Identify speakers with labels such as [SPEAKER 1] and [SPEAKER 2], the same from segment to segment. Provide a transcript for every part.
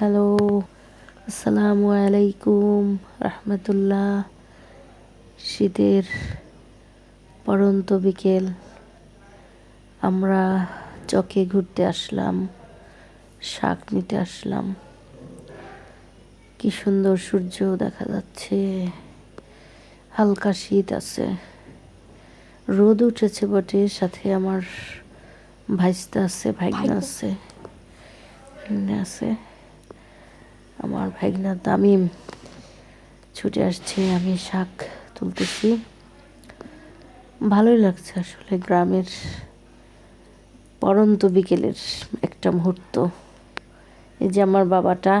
[SPEAKER 1] Hello আসসালামু আলাইকুম রহমতুল্লাহ। শীতের পরন্ত বিকেল আমরা চকে ঘুরতে আসলাম শাক নিতে আসলাম। কি সুন্দর সূর্য দেখা যাচ্ছে হালকা শীত আছে। রোদ উঠেছে বটে সাথে আমার ভাইস্তা আছে ভাইগনা আছে। আছে। আমার ভাইগনা তামিম। ছুটে আসছে, আমি শাক তুলতেছি। ভালোই লাগছে আসলে গ্রামের পরন্ত বিকেলের একটা মুহূর্ত। এই যে আমার বাবাটা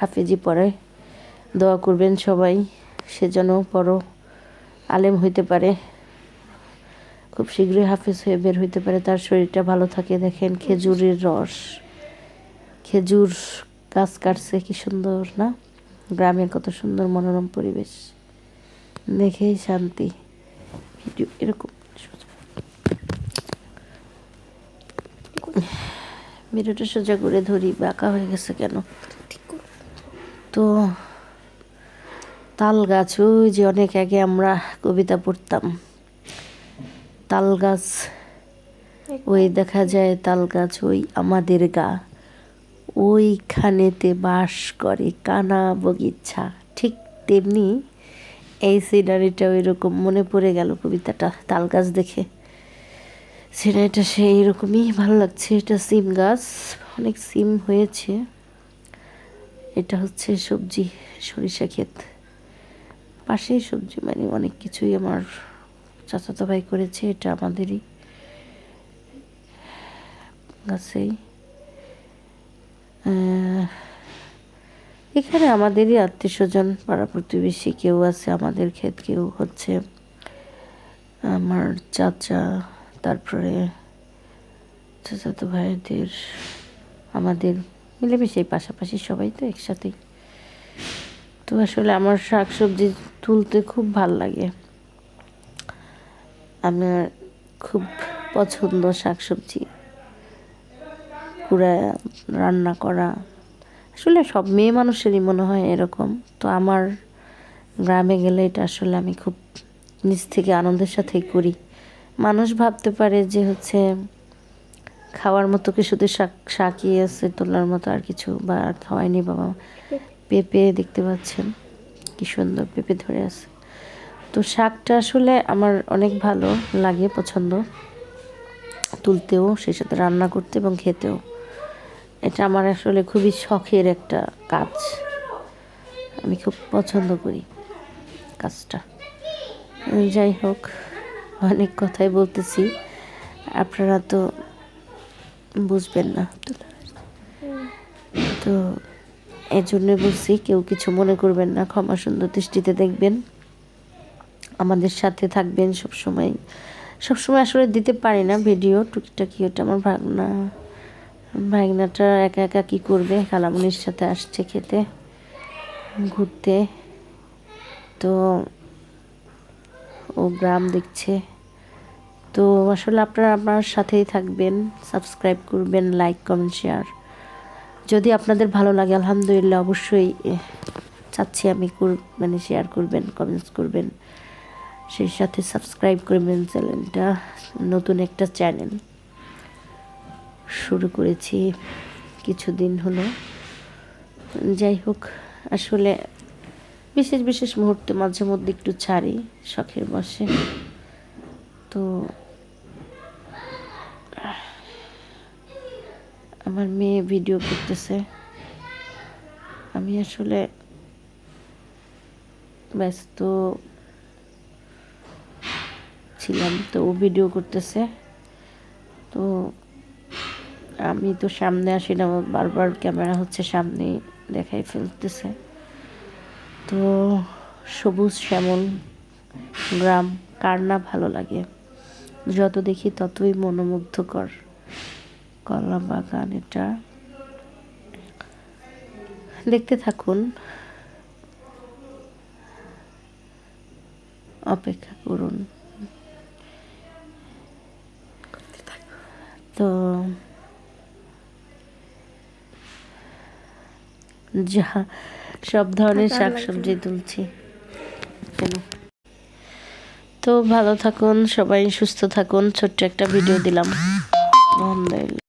[SPEAKER 1] হাফেজি পড়ে, দোয়া করবেন সবাই, সে যেন বড় আলেম হইতে পারে। খুব শীঘ্রই হাফেজ হয়ে বের হইতে পারে, তার শরীরটা ভালো থাকে। দেখেন খেজুরের রস, খেজুর গাছ কাটছে, কি সুন্দর, না? গ্রামের কত সুন্দর মনোরম পরিবেশ। দেখেই শান্তি। ভিডিও এরকম। ভিডিওটা সোজা করে ধরি, বাঁকা হয়ে গেছে কেন? তো, তাল গাছ, ওই যে অনেক আগে আমরা কবিতা পড়তাম। তাল গাছ, ওই দেখা যায় তাল গাছ, ওই আমাদের গা। ওইখানেতে বাস করে, কানা বগিচ্ছা। ঠিক তেমনি এই সিনারিটা ওই রকম মনে পড়ে গেল কবিতাটা, তাল গাছ দেখে। সিনারিটা সেই রকমই ভালো লাগছে। এটা সিম গাছ, অনেক সিম হয়েছে। এটা হচ্ছে সবজি, সরিষা ক্ষেত। পাশেই সবজি মানে অনেক কিছুই আমার চাচাতো ভাই করেছে, এটা আমাদেরই গাছেই। এখানে আমাদেরই আত্মীয় স্বজন পাড়া প্রতিবেশী কেউ আছে, আমাদের ক্ষেত কেউ হচ্ছে আমার চাচা, তারপরে চাচাতো ভাইদের, আমাদের মিলেমিশে পাশাপাশি সবাই তো একসাথেই। তো আসলে আমার শাক সবজি তুলতে খুব ভালো লাগে। আমার খুব পছন্দ শাক সবজি কুড়া রান্না করা। আসলে সব মেয়ে মানুষেরই মনে হয় এরকম। তো আমার গ্রামে গেলে এটা আসলে আমি খুব নিজ থেকে আনন্দের সাথেই করি। মানুষ ভাবতে পারে যে হচ্ছে খাওয়ার মতো কি শুধু শাক, শাকই আছে, তোলার মতো আর কিছু বা আর খাওয়াইনি বাবা পেঁপে দেখতে পাচ্ছেন, কি সুন্দর পেঁপে ধরে আছে। তো শাকটা আসলে আমার অনেক ভালো লাগে, পছন্দ। তুলতেও, সেই সাথে রান্না করতে এবং খেতেও। এটা আমার আসলে খুবই শখের একটা কাজ। আমি খুব পছন্দ করি কাজটা। যাই হোক, অনেক কথাই বলতেছি। আপনারা তো বুঝবেন না। তো এই জন্য বলছি, কেউ কিছু মনে করবেন না, ক্ষমা সুন্দর দৃষ্টিতে দেখবেন। আমাদের সাথে থাকবেন সবসময়। সবসময় আসলে দিতে পারি না ভিডিও, টুকিটাকি ওটা আমার ভাগনা ভাগনাটা একা একা কী করবে? খালামুনির সাথে আসছে খেতে, ঘুরতে। তো ও গ্রাম দেখছে। তো আসলে আপনারা আপনার সাথেই থাকবেন সাবস্ক্রাইব করবেন লাইক কমেন্ট শেয়ার যদি আপনাদের ভালো লাগে, আলহামদুলিল্লাহ অবশ্যই চাচ্ছি আমি কর মানে শেয়ার করবেন কমেন্টস করবেন। সেই সাথে সাবস্ক্রাইব করবেন চ্যানেলটা, নতুন একটা চ্যানেল শুরু করেছি কিছুদিন হলো। যাই হোক, আসলে বিশেষ বিশেষ মুহূর্তে মাঝে মধ্যে একটু ছাড়ি শখের বসে। তো আমার মেয়ে ভিডিও করতেছে। আমি আসলে ব্যস্ত ছিলাম, তো ও ভিডিও করতেছে। তো আমি তো সামনে আসি না বারবার ক্যামেরা হচ্ছে সামনে দেখাই ফেলতেছে। তো সবুজ শ্যামল গ্রাম কার না ভালো লাগে? যত দেখি ততই মনোমুগ্ধকর কলা বাগান এটা। দেখতে থাকুন। অপেক্ষা করুন। তো যা সব ধরনের
[SPEAKER 2] শাকসবজি
[SPEAKER 1] শাক সবজি তুলছি। কেন? তো ভালো থাকুন সবাই সুস্থ থাকুন। ছোট্ট একটা ভিডিও দিলাম। আলহামদুলিল্লাহ